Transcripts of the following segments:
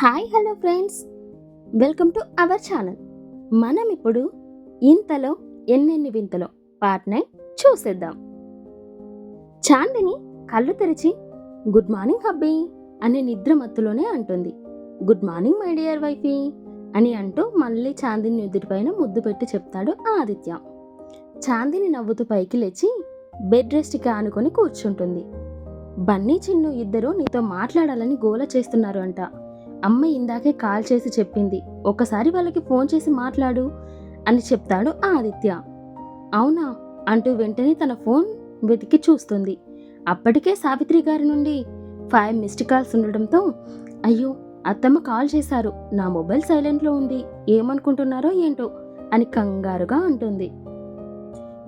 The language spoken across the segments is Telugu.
Hi hello friends. Welcome to our channel. మనం ఇప్పుడు ఇంతలో ఎన్నెన్ని వింతలో పార్ట్ నైన్ చూసేద్దాం. చాందిని కళ్ళు తెరిచి గుడ్ మార్నింగ్ హబ్బీ అని నిద్ర మత్తులోనే అంటుంది. Good morning my dear wifey అని అంటూ మళ్ళీ చాందిని ఎదుటిపైన ముద్దు పెట్టి చెప్తాడు ఆదిత్య. చాందిని నవ్వుతూ పైకి లేచి బెడ్ రెస్ట్కి ఆనుకొని కూర్చుంటుంది. బన్నీ చిన్ను ఇద్దరు నీతో మాట్లాడాలని గోల చేస్తున్నారు అంట. అమ్మ ఇందాకే కాల్ చేసి చెప్పింది. ఒకసారి వాళ్ళకి ఫోన్ చేసి మాట్లాడు అని చెప్తాడు ఆదిత్య. అవునా? అంటూ వెంటనే తన ఫోన్ వెతికి చూస్తుంది. అప్పటికే సావిత్రి గారి నుండి ఫైవ్ మిస్డ్ కాల్స్ ఉండడంతో అయ్యో అత్తమ్మ కాల్ చేశారు. నా మొబైల్ సైలెంట్లో ఉంది. ఏమనుకుంటున్నారో ఏంటో అని కంగారుగా అంటుంది.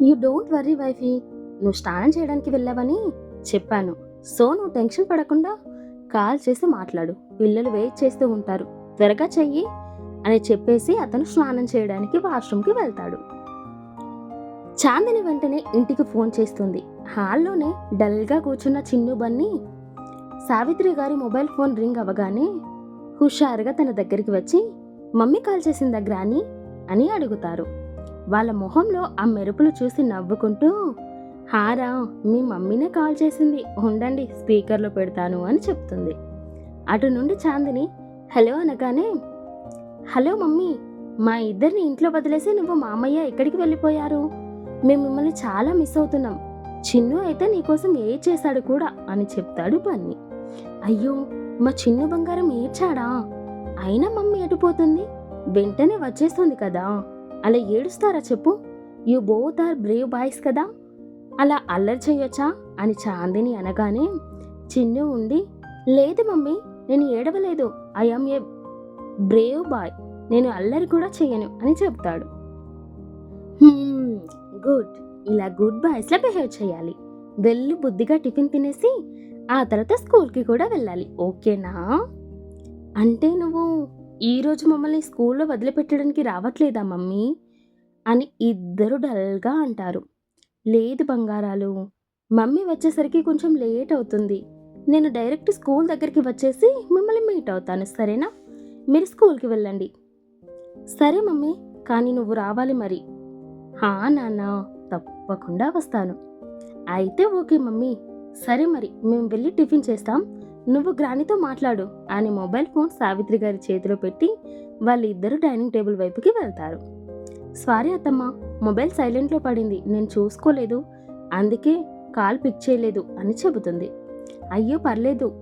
యూ డోంట్ వర్రీ వైఫీ నువ్వు స్నానం చేయడానికి వెళ్ళావని చెప్పాను. సో నువ్వు టెన్షన్ పడకుండా కాల్ చేసి మాట్లాడు. పిల్లలు వెయిట్ చేస్తూ ఉంటారు. త్వరగా చెయ్యి అని చెప్పేసి అతను స్నానం చేయడానికి వాష్రూమ్కి వెళ్తాడు. చాందిని వెంటనే ఇంటికి ఫోన్ చేస్తుంది. హాల్లోనే డల్గా కూర్చున్న చిన్ను బన్ని సావిత్రి గారి మొబైల్ ఫోన్ రింగ్ అవ్వగానే హుషారుగా తన దగ్గరికి వచ్చి మమ్మీ కాల్ చేసిందా గ్రాని? అని అడుగుతారు. వాళ్ళ మొహంలో ఆ మెరుపులు చూసి నవ్వుకుంటూ హారా మీ మమ్మీనే కాల్ చేసింది. ఉండండి స్పీకర్లో పెడతాను అని చెప్తుంది. అటు నుండి చాందిని హలో అనగానే హలో మమ్మీ మా ఇద్దరిని ఇంట్లో వదిలేసి నువ్వు మామయ్య ఎక్కడికి వెళ్ళిపోయారు? మేము మిమ్మల్ని చాలా మిస్ అవుతున్నాం. చిన్ను అయితే నీకోసం ఏ చేశాడు కూడా అని చెప్తాడు బన్నీ. అయ్యో మా చిన్ను బంగారం ఏడ్చాడా? అయినా మమ్మీ ఎటుపోతుంది? వెంటనే వచ్చేస్తుంది కదా. అలా ఏడుస్తారా చెప్పు? You both are brave boys కదా. అలా అల్లరి చేయొచ్చా? అని చాందిని అనగానే చిన్ను ఉండి లేదు మమ్మీ నేను ఏడవలేదు. I'm a brave boy. నేను అల్లరి కూడా చేయను అని చెప్తాడు. గుడ్. ఇలా గుడ్ బాయ్స్లా బిహేవ్ చేయాలి. వెళ్ళి బుద్ధిగా టిఫిన్ తినేసి ఆ తర్వాత స్కూల్కి కూడా వెళ్ళాలి. ఓకేనా? అంటే నువ్వు ఈరోజు మమ్మల్ని స్కూల్లో వదిలిపెట్టడానికి రావట్లేదా మమ్మీ? అని ఇద్దరు డల్గా అంటారు. లేదు బంగారాలు. మమ్మీ వచ్చేసరికి కొంచెం లేట్ అవుతుంది. నేను డైరెక్ట్ స్కూల్ దగ్గరికి వచ్చేసి మిమ్మల్ని మీట్ అవుతాను సరేనా? మీరు స్కూల్కి వెళ్ళండి. సరే మమ్మీ కానీ నువ్వు రావాలి మరి. హా నాన్న తప్పకుండా వస్తాను. అయితే ఓకే మమ్మీ. సరే మరి మేము వెళ్ళి టిఫిన్ చేస్తాం. నువ్వు గ్రానితో మాట్లాడు అని మొబైల్ ఫోన్ సావిత్రి గారి చేతిలో పెట్టి వాళ్ళిద్దరూ డైనింగ్ టేబుల్ వైపుకి వెళ్తారు. సారీ అత్తమ్మ మొబైల్ సైలెంట్లో పడింది. నేను చూసుకోలేదు. అందుకే కాల్ పిక్ చేయలేదు అని చెబుతుంది. అయ్యో పర్లేదు.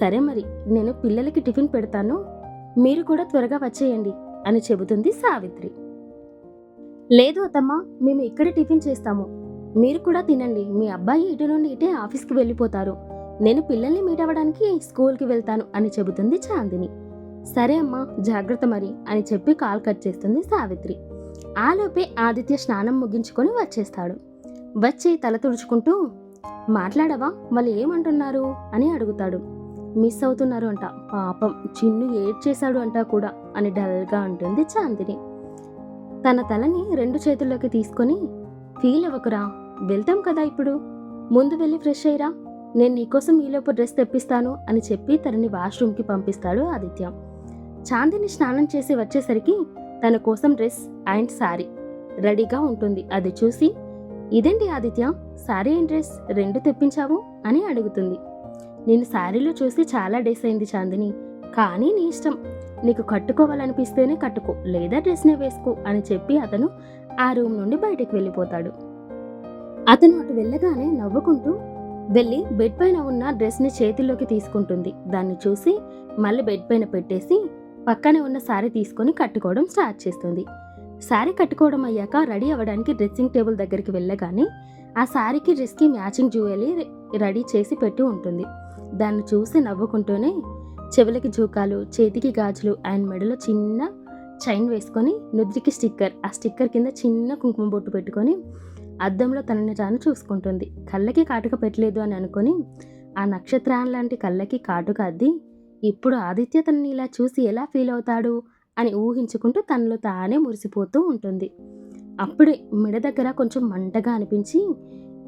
సరే మరి నేను పిల్లలకి టిఫిన్ పెడతాను. మీరు కూడా త్వరగా వచ్చేయండి అని చెబుతుంది సావిత్రి. లేదు అత్తమ్మ మేము ఇక్కడే టిఫిన్ చేస్తాము. మీరు కూడా తినండి. మీ అబ్బాయి ఇటు నుండి ఇటే ఆఫీస్కి వెళ్ళిపోతారు. నేను పిల్లల్ని మీట్ అవ్వడానికి స్కూల్కి వెళ్తాను అని చెబుతుంది చాందిని. సరే అమ్మా జాగ్రత్త మరి అని చెప్పి కాల్ కట్ చేస్తుంది సావిత్రి. ఆలోపే ఆదిత్య స్నానం ముగించుకొని వచ్చేస్తాడు. వచ్చి తల తుడుచుకుంటూ మాట్లాడవా? వాళ్ళు ఏమంటున్నారు? అని అడుగుతాడు. మిస్ అవుతున్నారు అంట. పాపం చిన్ను ఏడ్ చేశాడు అంట కూడా అని డల్గా అంటుంది చాందిని. తన తలని రెండు చేతుల్లోకి తీసుకొని ఫీల్ అవ్వకురా. వెళ్తాం కదా ఇప్పుడు. ముందు వెళ్ళి ఫ్రెష్ అయ్యిరా. నేను నీకోసం ఈలోపు డ్రెస్ తెప్పిస్తాను అని చెప్పి తనని వాష్రూమ్కి పంపిస్తాడు ఆదిత్య. చాందిని స్నానం చేసి వచ్చేసరికి తన కోసం డ్రెస్ అండ్ శారీ రెడీగా ఉంటుంది. అది చూసి ఇదేంటి ఆదిత్య? శారీ అండ్ డ్రెస్ రెండు తెప్పించావు? అని అడుగుతుంది. నేను శారీలో చూసి చాలా డేస్ అయింది చాందిని కానీ నీ ఇష్టం. నీకు కట్టుకోవాలనిపిస్తేనే కట్టుకో లేదా డ్రెస్నే వేసుకో అని చెప్పి అతను ఆ రూమ్ నుండి బయటకు వెళ్ళిపోతాడు. అతను అటు వెళ్ళగానే నవ్వుకుంటూ వెళ్ళి బెడ్ పైన ఉన్న డ్రెస్ని చేతిలోకి తీసుకుంటుంది. దాన్ని చూసి మళ్ళీ బెడ్ పైన పెట్టేసి పక్కనే ఉన్న శారీ తీసుకొని కట్టుకోవడం స్టార్ట్ చేస్తుంది. శారీ కట్టుకోవడం అయ్యాక రెడీ అవ్వడానికి డ్రెస్సింగ్ టేబుల్ దగ్గరికి వెళ్ళగానే ఆ శారీకి డ్రెస్కి మ్యాచింగ్ జ్యువెలరీ రెడీ చేసి పెట్టి ఉంటుంది. దాన్ని చూసి నవ్వుకుంటూనే చెవులకి జూకాలు చేతికి గాజులు అండ్ మెడలో చిన్న చైన్ వేసుకొని నుద్రికి స్టిక్కర్ ఆ స్టిక్కర్ కింద చిన్న కుంకుమ బొట్టు పెట్టుకొని అద్దంలో తనని తాను చూసుకుంటుంది. కళ్ళకి కాటుక పెట్టలేదు అని అనుకొని ఆ నక్షత్రం లాంటి కళ్ళకి కాటుక అద్ది ఇప్పుడు ఆదిత్య తనని ఇలా చూసి ఎలా ఫీల్ అవుతాడు అని ఊహించుకుంటూ తనలో తానే మురిసిపోతూ ఉంటుంది. అప్పుడే మెడ దగ్గర కొంచెం మంటగా అనిపించి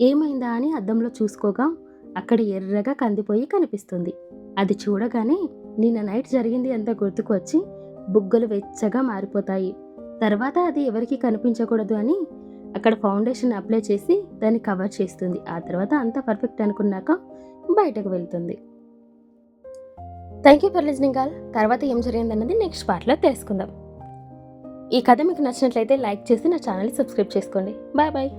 ఏమైందా? అని అద్దంలో చూసుకోగా అక్కడ ఎర్రగా కందిపోయి కనిపిస్తుంది. అది చూడగానే నిన్న నైట్ జరిగింది అంత గుర్తుకు వచ్చి బుగ్గలు వెచ్చగా మారిపోతాయి. తర్వాత అది ఎవరికి కనిపించకూడదు అని అక్కడ ఫౌండేషన్ అప్లై చేసి దాన్ని కవర్ చేస్తుంది. ఆ తర్వాత అంతా పర్ఫెక్ట్ అనుకున్నాక బయటకు వెళ్తుంది. Thank you for listening gal తర్వాత ఏం జరిగిందన్నది నెక్స్ట్ పార్ట్లో తెలుసుకుందాం. ఈ కథ మీకు నచ్చినట్లయితే లైక్ చేసి నా ఛానల్ని సబ్స్క్రైబ్ చేసుకోండి. Bye bye